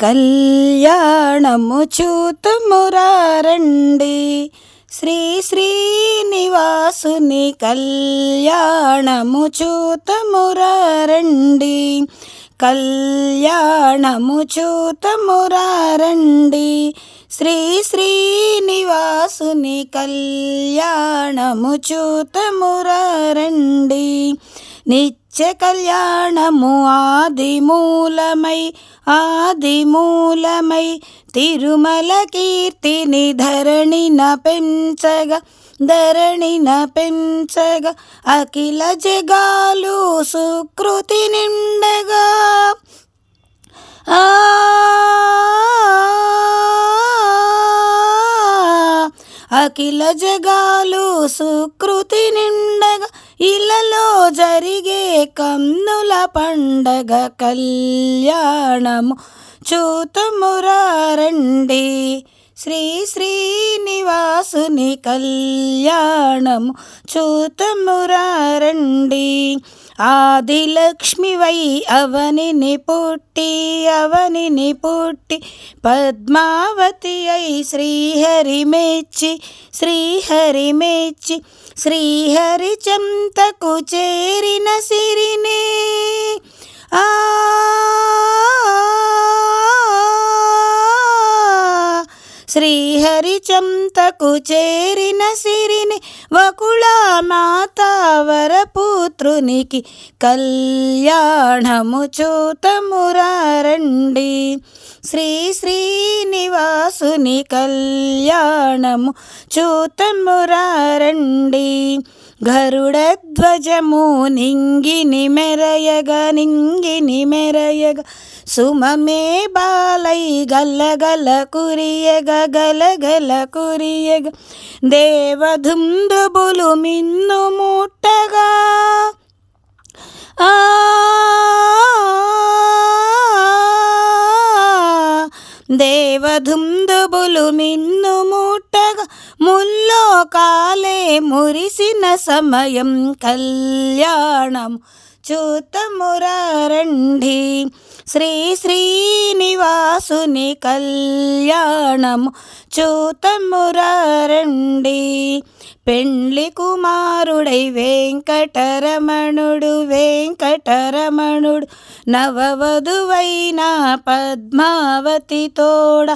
కళ్యాణము చూతుమురారండి. శ్రీ శ్రీనివాసుని కళ్యాణము చూతమురారండి. కళ్యాణము చూతమురారండి. శ్రీ శ్రీనివాసుని కళ్యాణము చూతమురారండి. నిత్య కళ్యాణము ఆదిమూలమై ఆదిమూలమై తిరుమల కీర్తిని ధరణిన పెంచగా ధరణిన పెంచగా అఖిల జగాలు సుకృతి నిండగా. ఆ అఖిల జగాలు సుకృతి నిండగా. ఇళ్ళలో జరిగే కన్నుల పండగ కళ్యాణము చూతుమురారండి. శ్రీ శ్రీనివాసుని కళ్యాణము చూతుమురారండి. ఆదిలక్ష్మి వై అవనిని పుట్టి అవనిని పుట్టి పద్మావతి అయి శ్రీహరి మెచ్చి శ్రీహరి మెచ్చి శ్రీహరి చెంతకు చేరిన సిరినే. ఆ శ్రీహరి చెంతకు చేరిన సిరిని. వకు శత్రునికి కళ్యాణము చూతమురారండి. శ్రీ శ్రీనివాసుని కళ్యాణము చూతమురారండి. ధ్వజము నింగిని మెరయగ నింగిని మెరయగ. సుమమే బాలై గల్లగల కురియగ గలగల కురియగ. దేవధుందుబులు మిన్ను ముట్టగా ఆ దేవధుందుబులు మిన్ను ముట్టగా ముల్లో కాలే మురిసిన సమయం కళ్యాణం చూతమురారండి శ్రీ శ్రీనివాసుని కళ్యాణము చూతమురారండి పెండ్లి కుమారుడై వెంకటరమణుడు వెంకటరమణుడు నవవధువైన పద్మావతి తోడ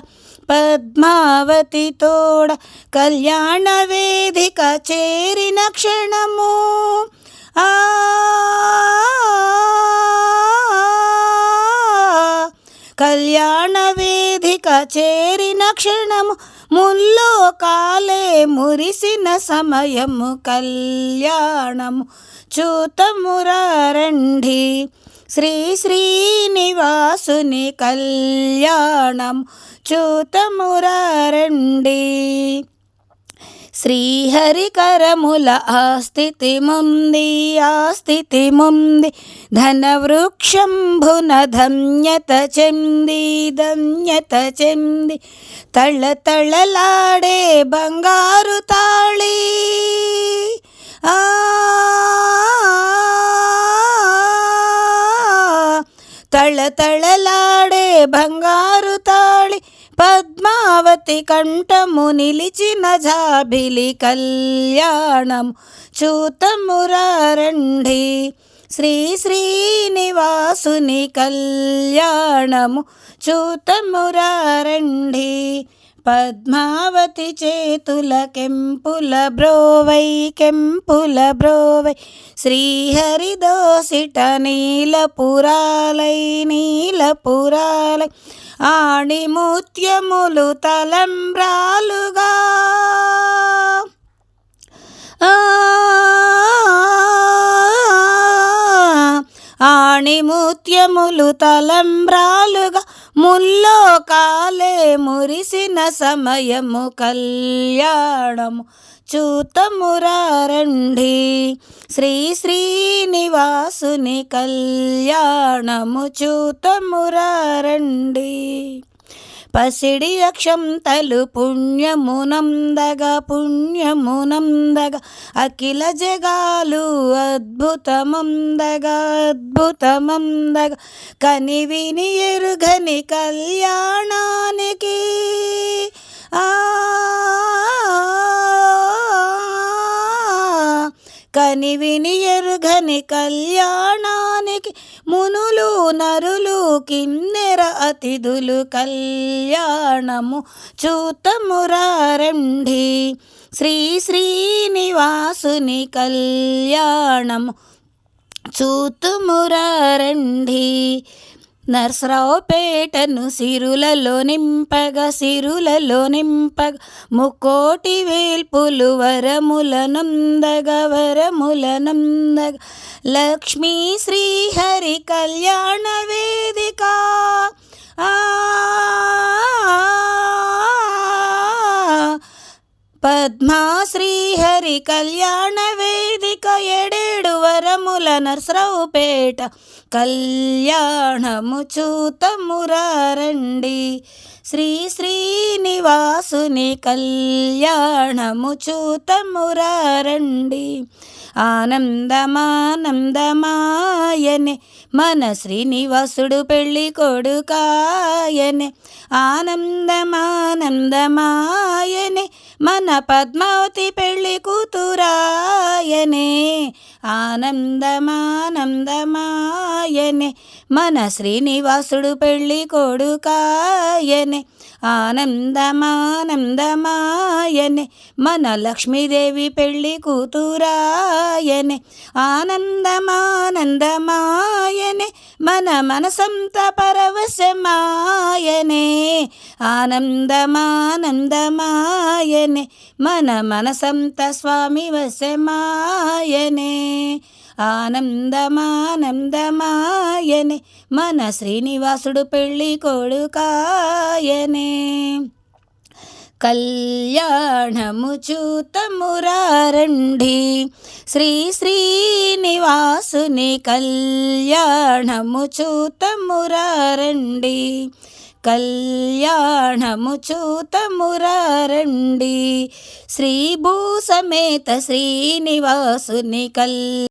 పద్మావతి తోడ కళ్యాణ వేదిక చేరిన క్షణము కళ్యాణ వేదిక చేరిన క్షణము ముల్లో కాలే మురిసిన సమయము కళ్యాణము చూతమురారండి. శ్రీ శ్రీనివాసుని కళ్యాణం చూతమురారండి. శ్రీహరికరముల ఆస్థితి ముంది ఆస్థితి ముంది ధనవృక్షంభున ధన్యత చెంది ధన్యత చెంది. తళతళలాడే బంగారు తాళి. ఆ తళతళలాడే బంగారు తాళి. పద్మావతి కంఠము నిలిచిన జాబిలి కళ్యాణం చూతమురారండి. శ్రీ శ్రీనివాసుని కళ్యాణము చూతమురారండి. పద్మావతి చేతుల కెంపుల బ్రోవై కెంపుల బ్రోవై శ్రీహరిదోసిట నీలపురాలై నీలపురాలై ఆణిముత్యములు తలంబ్రాలుగా. ఆణిముత్యములు తలంబ్రాలుగా. ముల్లో కాలే మురిసిన సమయము కళ్యాణము. చూతమురారండి శ్రీ శ్రీనివాసుని కళ్యాణము చూతమురారండి పసిడి అక్షంతలు పుణ్యమునందగ పుణ్యమునందగ అఖిల జగాలు అద్భుతమందగ అద్భుతమందగ. కని విని ఎరుగని కళ్యాణానికి ఆ కని విని ఎరుగని కళ్యాణానికి మునులు నరులు కిన్నెర అతిథులు కళ్యాణము చూతమురారండి శ్రీ శ్రీనివాసుని కళ్యాణము చూతుమురారండి నర్సరావుపేటను సిరులలో నింపగ సిరులలో నింపగ ముకోటి వేల్పులు వరములనందగ వరములనందగ లక్ష్మీ శ్రీహరి కళ్యాణ వేదిక. పద్మా శ్రీహరి కళ్యాణ వేదిక. ఎడేడు వరముల నర్సరావుపేట కళ్యాణము చూతమురారండి. శ్రీ శ్రీనివాసుని కళ్యాణము చూతమురారండి. ఆనందమానందమాయనే మన శ్రీనివాసుడు పెళ్ళి కొడుకాయనే. ఆనందమానందమాయనే మన పద్మావతి పెళ్ళి కూతురాయనే. ఆనందమానందమాయనే మన శ్రీనివాసుడు పెళ్ళి కొడుకాయనే. ఆనందమానందమాయనే. మన లక్ష్మీదేవి పెళ్ళి కూతురాయనే. ఆనందమానందమాయనే. మన మనసంత పరవశమాయనే. ఆనందమానందమాయనే. మన మనసంత స్వామి వశమాయనే ఆనందమానందమాయనే మన శ్రీనివాసుడు పెళ్ళి కొడుకాయనే. కళ్యాణము చూతమురారండి శ్రీ శ్రీనివాసుని కళ్యాణము చూతమురారండి కళ్యాణము చూతమురారండి శ్రీ భూసమేత శ్రీనివాసుని కల్